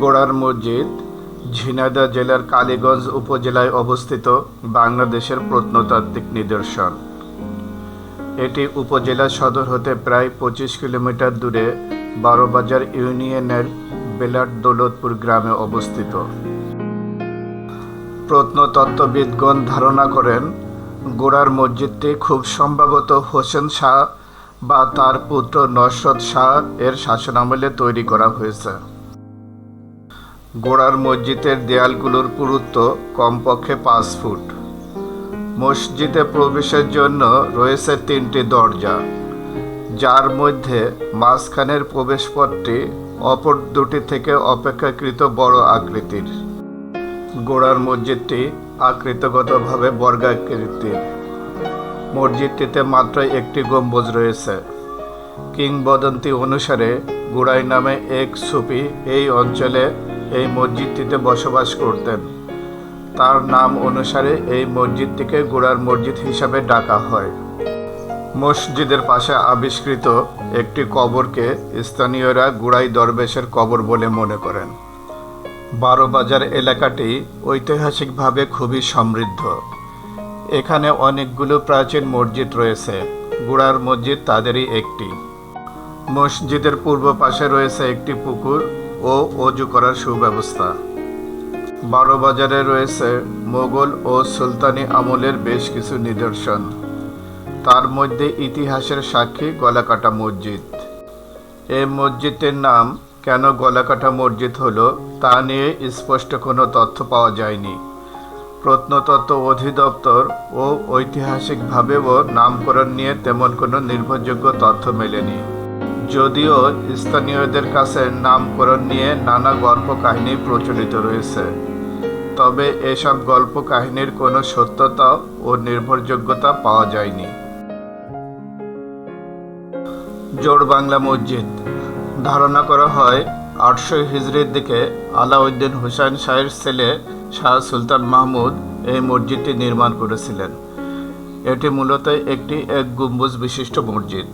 গোড়ার মসজিদ, ঝিনাইদহ জেলার কালীগঞ্জ উপজেলায় অবস্থিত বাংলাদেশের প্রত্নতাত্ত্বিক নিদর্শন। এটি উপজেলা সদর হতে প্রায় পঁচিশ কিলোমিটার দূরে বারোবাজার ইউনিয়নের বেলাট দৌলতপুর গ্রামে অবস্থিত। প্রত্নতত্ত্ববিদগণ ধারণা করেন, গোড়ার মসজিদটি খুব সম্ভবত হোসেন শাহ বা তার পুত্র নসরত শাহ এর শাসনামলে তৈরি করা হয়েছে। গোড়ার মসজিদের দেয়ালগুলোর পুরুত্ব কমপক্ষে পাঁচ ফুট। মসজিদে প্রবেশের জন্য রয়েছে তিনটি দরজা। যার মধ্যে মাঝখানের প্রবেশপথটি অপর দুটি থেকে অপেক্ষাকৃত বড় আকৃতির। গোড়ার মসজিদটি আকৃতিগতভাবে বর্গাকৃতির। মসজিদটিতে মাত্র একটি গম্বুজ রয়েছে। কিংবদন্তি অনুসারে গুড়াই নামে এক সুফি এই অঞ্চলে এই মসজিদটিতে বসবাস করতেন। তার নাম অনুসারে এই মসজিদটিকে গোড়ার মসজিদ হিসাবে ডাকা হয়। মসজিদের পাশে আবিষ্কৃত একটি কবরকে স্থানীয়রা গুড়াই দরবেশের কবর বলে মনে করেন। বারোবাজার এলাকাটি ঐতিহাসিকভাবে খুবই সমৃদ্ধ। এখানে অনেকগুলো প্রাচীন মসজিদ রয়েছে। গুড়ার মসজিদ তাদেরই একটি। মসজিদের পূর্ব পাশে রয়েছে একটি পুকুর। ও অজু করার সুব্যবস্থা। বারো বাজারে রয়েছে মোগল ও সুলতানি আমলের বেশ কিছু নিদর্শন। তার মধ্যে ইতিহাসের সাক্ষী গলাকাটা মসজিদ। এই মসজিদের নাম কেন গলাকাটা মসজিদ হলো তা নিয়ে স্পষ্ট কোনো তথ্য পাওয়া যায়নি। প্রত্নতত্ত্ব অধিদপ্তর ও ঐতিহাসিকভাবেও নামকরণ নিয়ে তেমন কোনো নির্ভরযোগ্য তথ্য মেলেনি। যদিও স্থানীয়দের কাছে নামকরণ নিয়ে নানা গল্প কাহিনী প্রচলিত রয়েছে। তবে এসব গল্প কাহিনীর কোনো সত্যতা ও নির্ভরযোগ্যতা পাওয়া যায়নি। জোড় বাংলা মসজিদ। ধারণা করা হয়, আটশো হিজড়ির দিকে আলাউদ্দিন হুসাইন শাহের ছেলে শাহ সুলতান মাহমুদ এই মসজিদটি নির্মাণ করেছিলেন। এটি মূলত একটি এক গম্বুজ বিশিষ্ট মসজিদ।